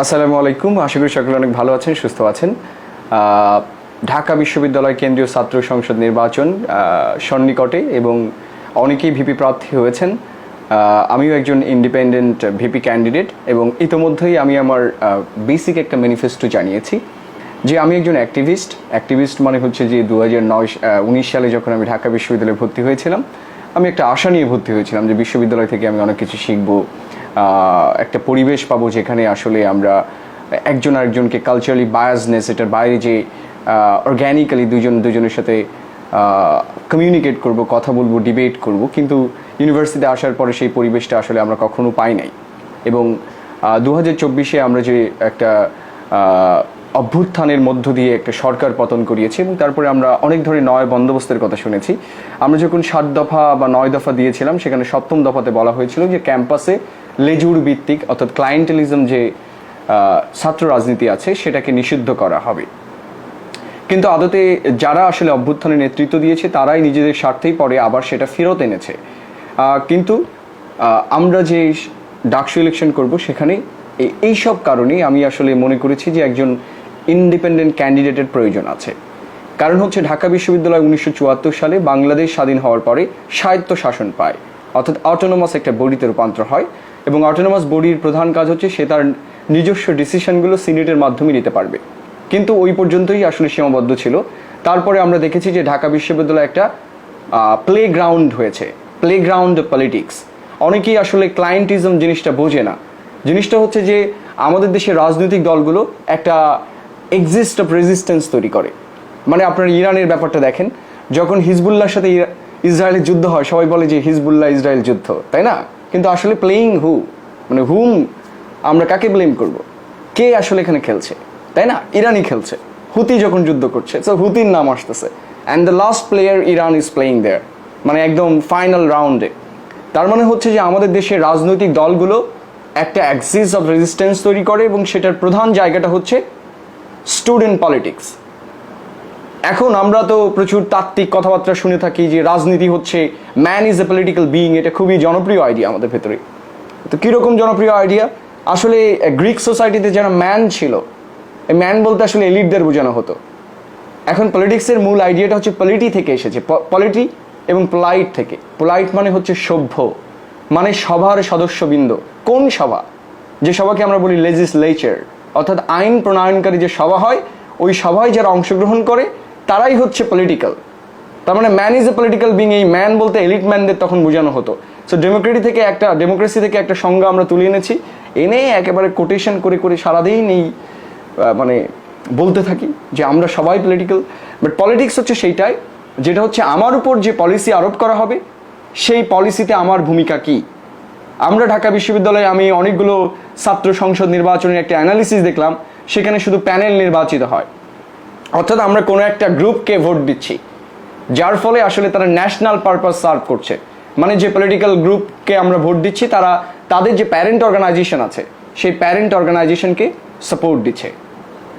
আসসালামু আলাইকুম। আশা করি সকলে অনেক ভালো আছেন, সুস্থ আছেন। ঢাকা বিশ্ববিদ্যালয় কেন্দ্রীয় ছাত্র সংসদ নির্বাচন সন্নিকটে এবং অনেকেই ভিপি প্রার্থী হয়েছেন। আমিও একজন ইন্ডিপেন্ডেন্ট ভিপি ক্যান্ডিডেট এবং ইতোমধ্যেই আমি আমার বেসিক একটা ম্যানিফেস্টো জানিয়েছি যে আমি একজন অ্যাক্টিভিস্ট অ্যাক্টিভিস্ট মানে হচ্ছে যে দু হাজার উনিশ সালে যখন আমি ঢাকা বিশ্ববিদ্যালয়ে ভর্তি হয়েছিলাম, আমি একটা আশা নিয়ে ভর্তি হয়েছিলাম যে বিশ্ববিদ্যালয় থেকে আমি অনেক কিছু শিখব। একটা পরিবেশ পাবো যেখানে আসলে আমরা একজন আরেকজনকে কালচারালি বায়াসনেস এটার বাইরে যে অর্গ্যানিক্যালি দুজন দুজনের সাথে কমিউনিকেট করব, কথা বলব ডিবেট করব, কিন্তু ইউনিভার্সিটিতে আসার পরে সেই পরিবেশটা আসলে আমরা কখনো পাই নাই। এবং দু হাজার চব্বিশে আমরা যে একটা অভ্যুত্থানের মধ্য দিয়ে একটা সরকার পতন করিয়েছি এবং তারপরে আমরা অনেক ধরনের নয় বন্দোবস্তের কথা শুনেছি। আমরা যখন সাত দফা বা নয় দফা দিয়েছিলাম, সেখানে সপ্তম দফাতে বলা হয়েছিল যে ক্যাম্পাসে লেজুর ভিত্তিক, অর্থাৎ ক্লায়েন্টেলিজম যে ছাত্র রাজনীতি আছে, সেটাকে নিষিদ্ধ করা হবে। কিন্তু আদতে যারা আসলে অভ্যুত্থানের নেতৃত্ব দিয়েছে, তারাই নিজেদের স্বার্থেই পরে আবার সেটা ফেরত এনেছে। কিন্তু আমরা যে ডাকসু ইলেকশন করব, সেখানে এই- এইসব কারণেই আমি আসলে মনে করেছি যে একজন ইন্ডিপেন্ডেন্ট ক্যান্ডিডেটের প্রয়োজন আছে। কারণ হচ্ছে ঢাকা বিশ্ববিদ্যালয় উনিশশো চুয়াত্তর সালে বাংলাদেশ স্বাধীন হওয়ার পরে স্বায়ত্ত শাসন পায়। অর্থাৎ অটোনোমাস একটা বডিতে রূপান্তর হয়। এবং অটোনোমাস বডির প্রধান কাজ হচ্ছে সে তার নিজস্ব ডিসিশনগুলো সিনেটের মাধ্যমে নিতে পারবে। কিন্তু ওই পর্যন্তই আসলে সীমাবদ্ধ ছিল। তারপরে আমরা দেখেছি যে ঢাকা বিশ্ববিদ্যালয় একটা প্লে গ্রাউন্ড হয়েছে। প্লে গ্রাউন্ড পলিটিক্স অনেকেই আসলে ক্লায়েন্টিজম জিনিসটা বোঝে না। জিনিসটা হচ্ছে যে আমাদের দেশের রাজনৈতিক দলগুলো একটা এক্সিস্ট অফ রেজিস্ট্যান্স তৈরি করে। মানে আপনার ইরানের ব্যাপারটা দেখেন, যখন হিজবুল্লাহর সাথে ইসরায়েলের যুদ্ধ হয়, সবাই বলে যে হিজবুল্লাহ ইসরায়েল যুদ্ধ, তাই না? কিন্তু আসলে প্লেয়িং হু মানে হুম আমরা কাকে ব্লেম করব? কে আসলে এখানে খেলছে? তাই না? ইরানই খেলছে। হুতি যখন যুদ্ধ করছে তো হুতির নাম আসতেছে। And the last player Iran is playing there মানে একদম ফাইনাল রাউন্ডে তার মানে হচ্ছে যে আমাদের দেশের রাজনৈতিক দলগুলো একটা অ্যাক্সিস অফ রেজিস্ট্যান্স তৈরি করে এবং সেটার প্রধান জায়গাটা হচ্ছে স্টুডেন্ট পলিটিক্স এখন আমরা তো প্রচুর তাত্ত্বিক কথাবার্তা শুনে থাকি যে রাজনীতি হচ্ছে man is a political being এটা খুবই জনপ্রিয় আইডিয়া আমাদের ভেতরে। তো কীরকম জনপ্রিয় আইডিয়া আসলে গ্রিক সোসাইটিতে যারা ম্যান ছিল, এই ম্যান বলতে আসলে এলিটদের বোঝানো হতো। এখন পলিটিক্সের মূল আইডিয়াটা হচ্ছে পলিটি থেকে এসেছে পলিটি এবং পোলাইট থেকে। পোলাইট মানে হচ্ছে সভ্য মানে সভার সদস্যবৃন্দ। কোন সভা? যে সভাকে আমরা বলি লেজিসলেচার অর্থাৎ আইন প্রণয়নকারী যে সভা হয়, ওই সভায় যারা অংশগ্রহণ করে তারাই হচ্ছে পলিটিক্যাল তার মানে man is a political being এই ম্যান বলতে এলিট ম্যানদের তখন বোঝানো হতো। সো ডেমোক্রেটি থেকে একটা ডেমোক্রেসি থেকে একটা সংজ্ঞা আমরা তুলে এনেছি। এনে একেবারে কোটেশন করে করে সারাদিন এই মানে বলতে থাকি যে আমরা সবাই পলিটিক্যাল বাট পলিটিক্স হচ্ছে সেইটাই, যেটা হচ্ছে আমার উপর যে পলিসি আরোপ করা হবে, সেই পলিসিতে আমার ভূমিকা কী? আমরা ঢাকা বিশ্ববিদ্যালয়ে আমি অনেকগুলো ছাত্র সংসদ নির্বাচনের একটা অ্যানালিসিস দেখলাম, সেখানে শুধু প্যানেল নির্বাচিত হয়। অর্থাৎ আমরা কোনো একটা গ্রুপকে ভোট দিচ্ছি, যার ফলে আসলে তারা ন্যাশনাল পারপাস সার্ভ করছে। মানে যে পলিটিক্যাল গ্রুপকে আমরা ভোট দিচ্ছি, তারা তাদের যে প্যারেন্ট অর্গানাইজেশন আছে, সেই প্যারেন্ট অর্গানাইজেশনকে সাপোর্ট দিচ্ছে।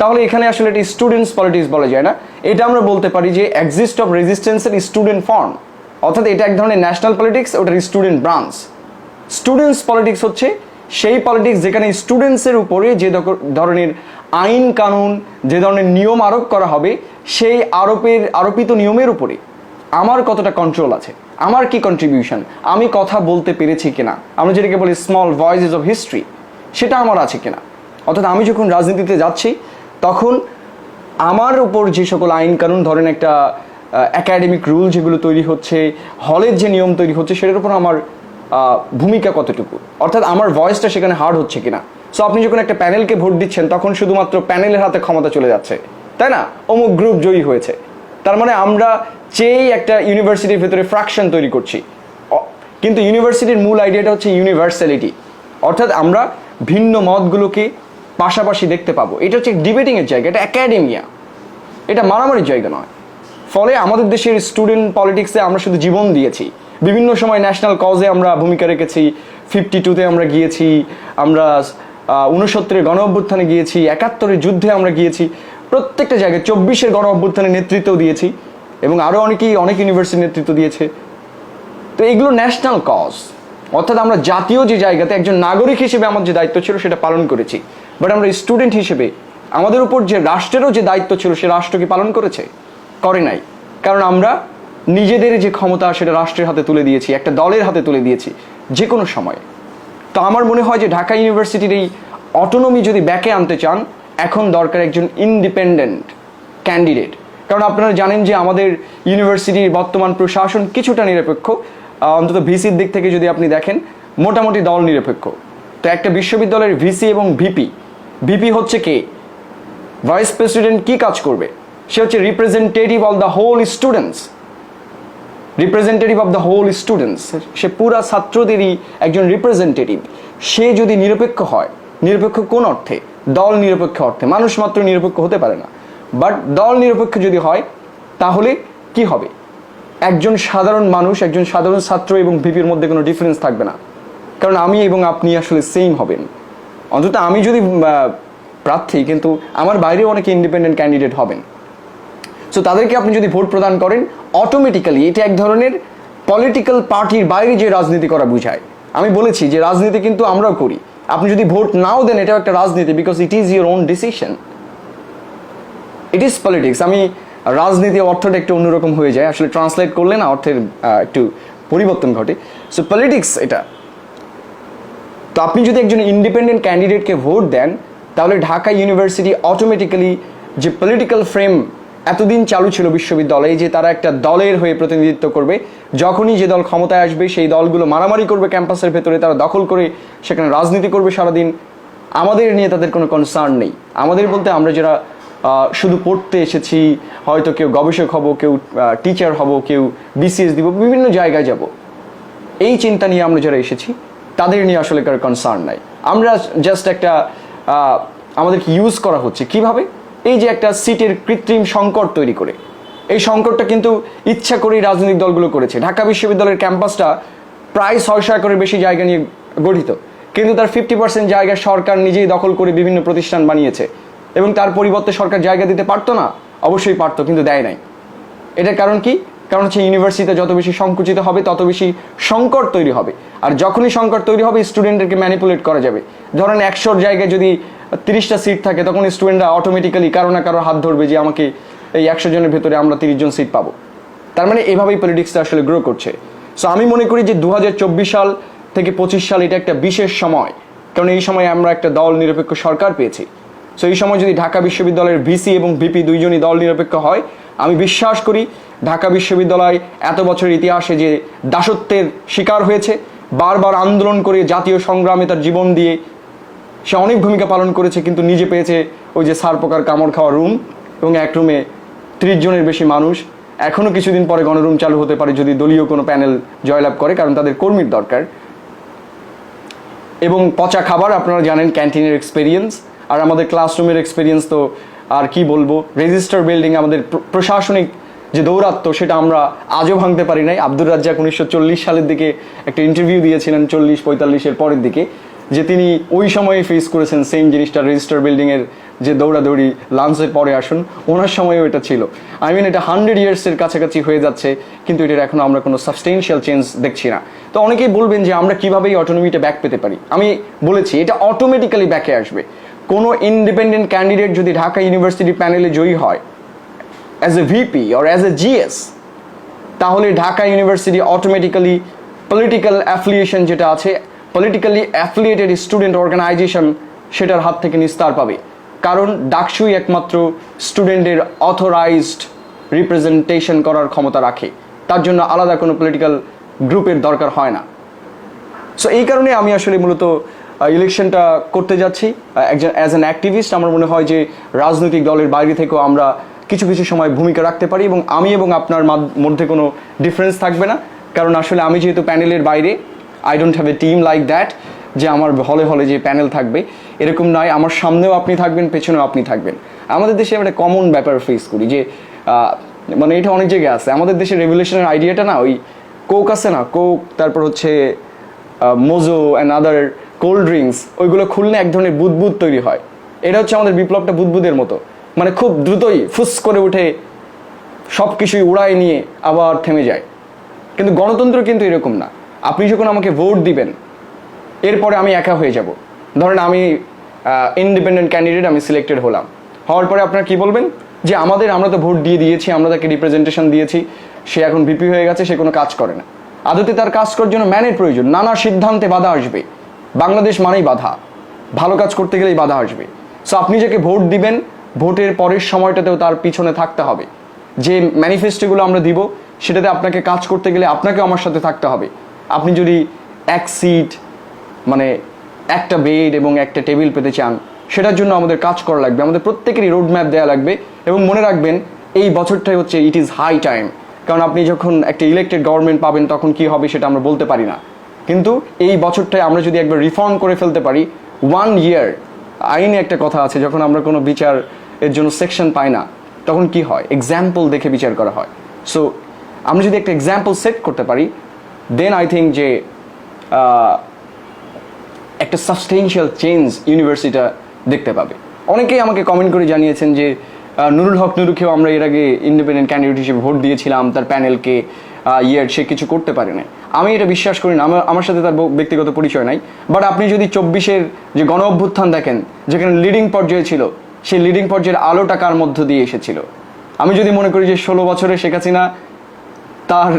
তাহলে এখানে আসলে এটি স্টুডেন্টস পলিটিক্স বলা যায় না। এটা আমরা বলতে পারি যে এক্সিস্ট অফ রেজিস্ট্যান্সের স্টুডেন্ট ফর্ম অর্থাৎ এটা এক ধরনের ন্যাশনাল পলিটিক্স ওটার স্টুডেন্ট ব্রাঞ্চ স্টুডেন্টস পলিটিক্স হচ্ছে সেই পলিটিক্স যেখানে স্টুডেন্টসের উপরে যে ধরনের আইন কানুন যে ধরনের নিয়ম আরোপ করা হবে, সেই আরোপের, আরোপিত নিয়মের উপরে আমার কতটা কন্ট্রোল আছে? আমার কি কন্ট্রিবিউশন আমি কথা বলতে পেরেছি কিনা? আমরা যেটাকে বলি স্মল ভয়েসেস অফ হিস্ট্রি সেটা আমার আছে কিনা? অর্থাৎ আমি যখন রাজনীতিতে যাচ্ছি, তখন আমার উপর যে সকল আইন কানুন, ধরেন একটা একাডেমিক রুল যেগুলো তৈরি হচ্ছে, হলের যে নিয়ম তৈরি হচ্ছে, সেটার উপর আমার ভূমিকা কতটুকু? অর্থাৎ আমার ভয়েসটা সেখানে হার্ড হচ্ছে কিনা? সো আপনি যখন একটা প্যানেলকে ভোট দিচ্ছেন, তখন শুধুমাত্র প্যানেলের হাতে ক্ষমতা চলে যাচ্ছে। তাই না? অমুক গ্রুপ জয়ী হয়েছে। তার মানে আমরা চেয়েই একটা ইউনিভার্সিটির ভেতরে ফ্র্যাকশন তৈরি করছি। কিন্তু ইউনিভার্সিটির মূল আইডিয়াটা হচ্ছে ইউনিভার্সালিটি অর্থাৎ আমরা ভিন্ন মতগুলোকে পাশাপাশি দেখতে পাবো। এটা হচ্ছে ডিবেটিংয়ের জায়গা, এটা অ্যাকাডেমিয়া এটা মারামারির জায়গা নয়। ফলে আমাদের দেশের স্টুডেন্ট পলিটিক্সে আমরা শুধু জীবন দিয়েছি। বিভিন্ন সময় ন্যাশনাল কজে আমরা ভূমিকা রেখেছি ফিফটি টুতে আমরা গিয়েছি, আমরা উনসত্তরের গণ অভ্যুত্থানে গিয়েছি, একাত্তরের যুদ্ধে আমরা গিয়েছি, প্রত্যেকটা জায়গায় চব্বিশের গণ অভ্যুত্থানে নেতৃত্ব দিয়েছি এবং আরও অনেকেই অনেক ইউনিভার্সিটি নেতৃত্ব দিয়েছে। তো এগুলো ন্যাশনাল কজ অর্থাৎ আমরা জাতীয় যে জায়গাতে একজন নাগরিক হিসেবে আমার যে দায়িত্ব ছিল সেটা পালন করেছি। বাট আমরা স্টুডেন্ট হিসেবে আমাদের উপর যে রাষ্ট্রেরও যে দায়িত্ব ছিল সে রাষ্ট্র কি পালন করেছে? করে নাই। কারণ আমরা নিজেদের যে ক্ষমতা সেটা রাষ্ট্রের হাতে তুলে দিয়েছি, একটা দলের হাতে তুলে দিয়েছি যে কোনো সময়। তো আমার মনে হয় যে ঢাকা ইউনিভার্সিটির এই অটোনমি যদি ব্যাকে আনতে চান, এখন দরকার একজন ইন্ডিপেন্ডেন্ট ক্যান্ডিডেট কারণ আপনারা জানেন যে আমাদের ইউনিভার্সিটির বর্তমান প্রশাসন কিছুটা নিরপেক্ষ। অন্তত ভিসির দিক থেকে যদি আপনি দেখেন, মোটামুটি দল নিরপেক্ষ। তো একটা বিশ্ববিদ্যালয়ের ভিসি এবং ভিপি ভিপি হচ্ছে কে? ভাইস প্রেসিডেন্ট কি কাজ করবে? সে হচ্ছে representative all the whole students representative of the whole students সে পুরা ছাত্রদেরই একজন রিপ্রেজেন্টেটিভ সে যদি নিরপেক্ষ হয়, নিরপেক্ষ কোন অর্থে? দল নিরপেক্ষ অর্থে। মানুষ মাত্র নিরপেক্ষ হতে পারে না। বাট দল নিরপেক্ষ যদি হয়, তাহলে কি হবে? একজন সাধারণ মানুষ, একজন সাধারণ ছাত্র এবং ভিপির মধ্যে কোনো ডিফারেন্স থাকবে না। কারণ আমি এবং আপনি আসলে সেম হবেন। অন্তত আমি যদি প্রার্থী, কিন্তু আমার বাইরেও অনেকে ইন্ডিপেন্ডেন্ট ক্যান্ডিডেট হবেন। সো তাদেরকে আপনি যদি ভোট প্রদান করেন অটোমেটিক্যালি এটা এক ধরনের পলিটিক্যাল পার্টির বাইরে যে রাজনীতি করা বুঝায়। আমি বলেছি যে রাজনীতি কিন্তু আমরাও করি। আপনি যদি ভোট নাও দেন, এটাও একটা রাজনীতি because it is your own decision it is politics আমি রাজনীতি অর্থটা একটু অন্যরকম হয়ে যায়। আসলে ট্রান্সলেট করলে না অর্থের একটু পরিবর্তন ঘটে। সো পলিটিক্স এটা। তো আপনি যদি একজন ইন্ডিপেন্ডেন্ট ক্যান্ডিডেটকে ভোট দেন, তাহলে ঢাকা ইউনিভার্সিটি অটোমেটিক্যালি যে পলিটিক্যাল ফ্রেম এতদিন চালু ছিল বিশ্ববিদ্যালয়ে যে তারা একটা দলের হয়ে প্রতিনিধিত্ব করবে। যখনই যে দল ক্ষমতায় আসবে, সেই দলগুলো মারামারি করবে ক্যাম্পাসের ভেতরে, তারা দখল করে সেখানে রাজনীতি করবে সারাদিন। আমাদের নিয়ে তাদের কোনো কনসার্ন নেই। আমাদের বলতে আমরা যারা শুধু পড়তে এসেছি, হয়তো কেউ গবেষক হব, কেউ টিচার হব, কেউ বিসিএস দিব, বিভিন্ন জায়গায় যাব। এই চিন্তা নিয়ে আমরা যারা এসেছি, তাদের নিয়ে আসলে কারও কনসার্ন নাই। আমরা জাস্ট একটা আমাদেরকে ইউজ করা হচ্ছে। কীভাবে? এই যে একটা সিটের কৃত্রিম সংকট তৈরি করে। এই সংকটটা কিন্তু ইচ্ছা করেই রাজনৈতিক দলগুলো করেছে। ঢাকা বিশ্ববিদ্যালয়ের ক্যাম্পাসটা প্রায় ছয়শো একরের বেশি জায়গা নিয়ে গঠিত। কিন্তু তার ফিফটি পার্সেন্ট জায়গা সরকার নিজেই দখল করে বিভিন্ন প্রতিষ্ঠান বানিয়েছে। এবং তার পরিবর্তে সরকার জায়গা দিতে পারতো না? অবশ্যই পারতো, কিন্তু দেয় নাই। এটার কারণ কি? কারণ হচ্ছে ইউনিভার্সিটিতে যত বেশি সংকুচিত হবে, তত বেশি সংকট তৈরি হবে। আর যখনই সংকট তৈরি হবে স্টুডেন্টদেরকে ম্যানিপুলেট করা যাবে। ধরেন একশোর জায়গায় যদি তিরিশটা সিট থাকে, তখন স্টুডেন্টরা অটোমেটিক্যালি কারও না কারও হাত ধরবে যে আমাকে এই একশো জনের ভেতরে আমরা তিরিশ জন সিট পাবো। তার মানে এভাবেই পলিটিক্সটা আসলে গ্রো করছে। সো আমি মনে করি যে দু হাজার চব্বিশ সাল থেকে পঁচিশ সাল এটা একটা বিশেষ সময়। কারণ এই সময় আমরা একটা দল নিরপেক্ষ সরকার পেয়েছি। সো এই সময় যদি ঢাকা বিশ্ববিদ্যালয়ের ভিসি এবং ভিপি দুইজনই দল নিরপেক্ষ হয়, আমি বিশ্বাস করি ঢাকা বিশ্ববিদ্যালয় এত বছরের ইতিহাসে যে দাসত্বের শিকার হয়েছে, বারবার আন্দোলন করে জাতীয় সংগ্রামে তার জীবন দিয়ে সে অনেক ভূমিকা পালন করেছে, কিন্তু নিজে পেয়েছে ওই যে সার পোকার কামড় খাওয়া রুম এবং এক রুমে ত্রিশ জনের বেশি মানুষ। এখনও কিছুদিন পরে গণরুম চালু হতে পারে যদি দলীয় কোনো প্যানেল জয়লাভ করে, কারণ তাদের কর্মীর দরকার। এবং পচা খাবার আপনারা জানেন, ক্যান্টিনের এক্সপিরিয়েন্স আর আমাদের ক্লাসরুমের এক্সপিরিয়েন্স তো আর কি বলব? রেজিস্টার বিল্ডিং আমাদের প্রশাসনিক যে দৌরাত্ম সেটা আমরা আজও ভাঙতে পারি নাই। আব্দুর রাজ্জাক উনিশশো চল্লিশ সালের দিকে একটা ইন্টারভিউ দিয়েছিলেন, চল্লিশ পঁয়তাল্লিশের পরের দিকে। যে তিনি ওই সময়ে ফেস করেছেন সেম জিনিসটা রেজিস্টার বিল্ডিংয়ের যে দৌড়াদৌড়ি লাঞ্চের পরে আসুন, ওনার সময়ও এটা ছিল। আই মিন এটা হান্ড্রেড ইয়ার্সের কাছাকাছি হয়ে যাচ্ছে, কিন্তু এটার এখনও আমরা কোনো সাবস্টেন্সিয়াল চেঞ্জ দেখছি না। তো অনেকেই বলবেন যে আমরা কীভাবে এই অটোনমিটা ব্যাক পেতে পারি? আমি বলেছি, এটা অটোমেটিক্যালি ব্যাকে আসবে। কোনো ইন্ডিপেন্ডেন্ট ক্যান্ডিডেট যদি ঢাকা ইউনিভার্সিটি প্যানেলে জয়ী হয় as a VP or as a GS তাহলে Dhaka university automatically political affiliation যেটা আছে পলিটিক্যালি অ্যাফিলিয়েটেড স্টুডেন্ট অর্গানাইজেশন সেটার হাত থেকে নিস্তার পাবে। কারণ ডাকসুই একমাত্র স্টুডেন্টের অথরাইজড রিপ্রেজেন্টেশন করার ক্ষমতা রাখে। তার জন্য আলাদা কোনো পলিটিক্যাল গ্রুপের দরকার হয় না। সো এই কারণে আমি আসলে মূলত ইলেকশনটা করতে যাচ্ছি। একজন অ্যাজ অ্যান অ্যাক্টিভিস্ট আমার মনে হয় যে রাজনৈতিক দলের বাইরে থেকেও আমরা কিছু কিছু সময় ভূমিকা রাখতে পারি এবং আমি এবং আপনার মধ্যে কোনো ডিফারেন্স থাকবে না। কারণ আসলে আমি যেহেতু প্যানেলের বাইরে I don't have a team like that যে আমার হলে হলে যে প্যানেল থাকবে, এরকম নয়। আমার সামনেও আপনি থাকবেন, পেছনেও আপনি থাকবেন। আমাদের দেশে একটা কমন ব্যাপার ফেস করি যে মানে এটা অনেক জায়গায় আছে। আমাদের দেশে রেভুলেশনের আইডিয়াটা না, ওই কোক আছে না কোক তারপর হচ্ছে Mojo and other cold drinks ওইগুলো খুললে এক ধরনের বুদবুদ তৈরি হয়। এটা হচ্ছে আমাদের বিপ্লবটা বুদবুদের মতো। মানে খুব দ্রুতই ফুস করে উঠে সব কিছুই উড়ায় নিয়ে আবার থেমে যায়। কিন্তু গণতন্ত্র কিন্তু এরকম না। আপনি যখন আমাকে ভোট দিবেন, এরপরে আমি একা হয়ে যাব। ধরেন আমি ইন্ডিপেন্ডেন্ট ক্যান্ডিডেট আমি সিলেক্টেড হলাম। হওয়ার পরে আপনার কি বলবেন? যে আমাদের, আমরা তো ভোট দিয়ে দিয়েছি, আমরা তাকে রিপ্রেজেন্টেশন দিয়েছি, সে এখন ভিপি হয়ে গেছে, সে কোনো কাজ করে না। আদতে তার কাজ করার জন্য ম্যানের প্রয়োজন, নানা সিদ্ধান্তে বাধা আসবে। বাংলাদেশ মানেই বাধা। ভালো কাজ করতে গেলেই বাধা আসবে। সো আপনি যাকে ভোট দিবেন, ভোটের পরের সময়টাতেও তার পিছনে থাকতে হবে। যে ম্যানিফেস্টোগুলো আমরা দিব, সেটাতে আপনাকে কাজ করতে গেলে আপনাকে আমার সাথে থাকতে হবে। আপনি যদি এক সিট মানে একটা বেড এবং একটা টেবিল পেতে চান, সেটার জন্য আমাদের কাজ করা লাগবে। আমাদের প্রত্যেকেরই রোড ম্যাপ দেওয়া লাগবে এবং মনে রাখবেন, এই বছরটাই হচ্ছে ইট ইজ হাই টাইম কারণ আপনি যখন একটা ইলেক্টেড গভর্নমেন্ট পাবেন, তখন কি হবে সেটা আমরা বলতে পারি না। কিন্তু এই বছরটায় আমরা যদি একবার রিফর্ম করে ফেলতে পারি ওয়ান ইয়ার আইনে একটা কথা আছে, যখন আমরা কোনো বিচার এর জন্য সেকশন পাই না, তখন কি হয়? এক্সাম্পল দেখে বিচার করা হয়। সো আমরা যদি একটা এক্সাম্পল সেট করতে পারি দেন আই থিঙ্ক যে একটা সাবস্টেনশিয়াল চেঞ্জ ইউনিভার্সিটিটা দেখতে পাবে। অনেকেই আমাকে কমেন্ট করে জানিয়েছেন যে নুরুল হক নুরুকেও আমরা এর আগে ইন্ডিপেন্ডেন্ট ক্যান্ডিডেট হিসেবে ভোট দিয়েছিলাম, তার প্যানেলকে ইয়ের সে কিছু করতে পারে না আমি এটা বিশ্বাস করি না, আমার আমার সাথে তার ব্যক্তিগত পরিচয় নাই। বাট আপনি যদি চব্বিশের যে গণ অভ্যুত্থান দেখেন, যেখানে লিডিং পর্যায়ে ছিল, সেই লিডিং পর্যায়ের আলোটা কার মধ্য দিয়ে এসেছিল? আমি যদি মনে করি যে ষোলো বছরে শেখ হাসিনা তার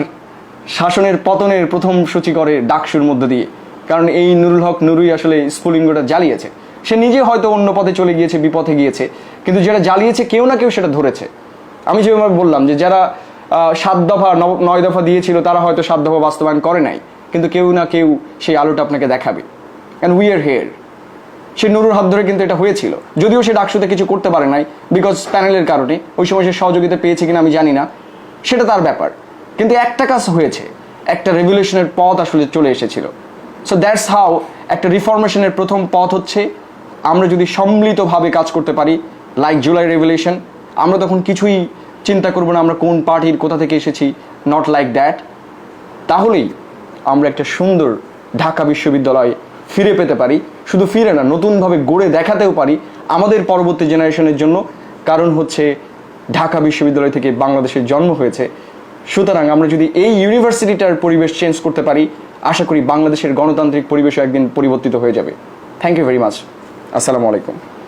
শাসনের পতনের প্রথম সূচি করে ডাকসুর মধ্য দিয়ে। কারণ এই নুরুল হক নুরুই আসলে স্ফুলিঙ্গটা জ্বালিয়েছে। সে নিজে হয়তো অন্য পথে চলে গিয়েছে, বিপথে গিয়েছে। কিন্তু যেটা জ্বালিয়েছে, কেউ না কেউ সেটা ধরেছে। আমি যেভাবে বললাম যে যারা সাত দফা নয় দফা দিয়েছিল, তারা হয়তো সাত দফা বাস্তবায়ন করে নাই। কিন্তু কেউ না কেউ সেই আলোটা আপনাকে দেখাবে। অ্যান্ড উই আর হেয়ার সে নুরুর হাত ধরে কিন্তু এটা হয়েছিল। যদিও সে ডাকসুতে কিছু করতে পারে নাই বিকজ প্যানেলের কারণে। ওই সময় সে সহযোগিতা পেয়েছে কিনা আমি জানি না। সেটা তার ব্যাপার। কিন্তু একটা কাজ হয়েছে, একটা রেভলিউশনের পথ আসলে চলে এসেছিল। সো দ্যাটস হাউ একটা রিফরমেশনের প্রথম পথ হচ্ছে, আমরা যদি সম্মিলিতভাবে কাজ করতে পারি লাইক জুলাই রেভলিউশন আমরা তখন কিছুই চিন্তা করব না, আমরা কোন পার্টির কোথা থেকে এসেছি নট লাইক দ্যাট তাহলেই আমরা একটা সুন্দর ঢাকা বিশ্ববিদ্যালয় ফিরে পেতে পারি। শুধু ফিরে না, নতুনভাবে গড়ে দেখাতেও পারি আমাদের পরবর্তী জেনারেশনের জন্য, কারণ হচ্ছে ঢাকা বিশ্ববিদ্যালয় থেকে বাংলাদেশের জন্ম হয়েছে। সুতরাং আমরা যদি এই ইউনিভার্সিটিটার পরিবেশ চেঞ্জ করতে পারি, আশা করি বাংলাদেশের গণতান্ত্রিক পরিবেশও একদিন পরিবর্তিত হয়ে যাবে। থ্যাংক ইউ ভেরি মাচ আসসালামু আলাইকুম।